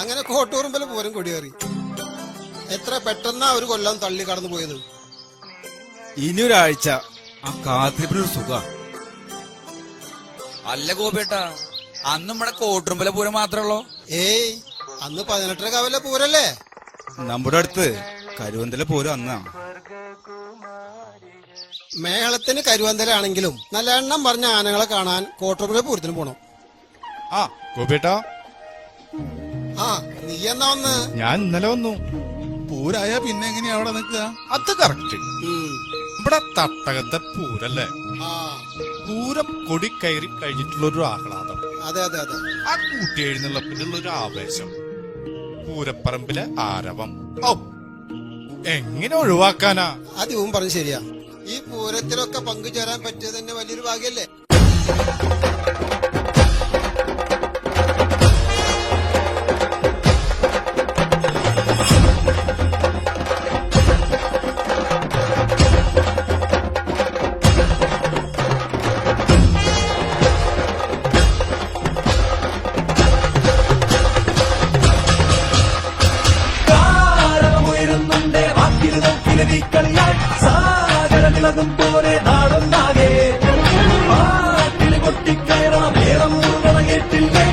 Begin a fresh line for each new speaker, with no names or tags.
അങ്ങനെ കോട്ടൂറുമ്പല പൂരം കൊടിയേറി. എത്ര പെട്ടെന്നാ ഒരു കൊല്ലം തള്ളി കടന്നു പോയത്.
ഇനി ഒരാഴ്ച ആ കാത്തിരിപ്പിനൊരു സുഖ.
അല്ല ഗോപേട്ട അന്ന് നമ്മുടെ കോട്ടുമ്പല പൂരം മാത്രമല്ലോ
ഏയ് അന്ന് പതിനെട്ടര കാവിലെ പൂരല്ലേ?
നമ്മുടെ അടുത്ത് കരുവന്തല പൂരം അന്നാ.
മേളത്തിന് കരുവന്തലാണെങ്കിലും നല്ല എണ്ണം പറഞ്ഞ ആനകളെ കാണാൻ കോട്ടുമ്പല പൂരത്തിന് പോണം.
ആ ഗോപേട്ടാ
ആ നീ എന്നാ വന്ന്?
ഞാൻ ഇന്നലെ വന്നു. പൂരായ പിന്നെ എങ്ങനെയാ അവിടെ നിൽക്കുക? അത് കറക്റ്റ്. ഇവിടെ തട്ടകത്തെ പൂരല്ലേ? പൂരം കൊടി കയറി കഴിഞ്ഞിട്ടുള്ള ഒരു ആഹ്ലാദം.
അതെ അതെ അതെ.
ആ കൂട്ടി എഴുന്നള്ളപ്പിനുള്ള ഒരു ആവേശം. പൂരപ്പറമ്പിലെ ആരവം. ഓ എങ്ങനെ ഒഴിവാക്കാനാ?
അത് ഇവൻ പറഞ്ഞു ശരിയാ. ഈ പൂരത്തിലൊക്കെ പങ്കുചേരാൻ പറ്റിയത് തന്നെ വലിയൊരു ഭാഗ്യല്ലേ?
കരുതി കളിയാൽ സാഗരമിളകും പോലെ നാടൊന്നാകെ പാട്ടിൽ കൊട്ടിക്കയറണം നേരം മുഴുവൻ കേട്ടില്ലേ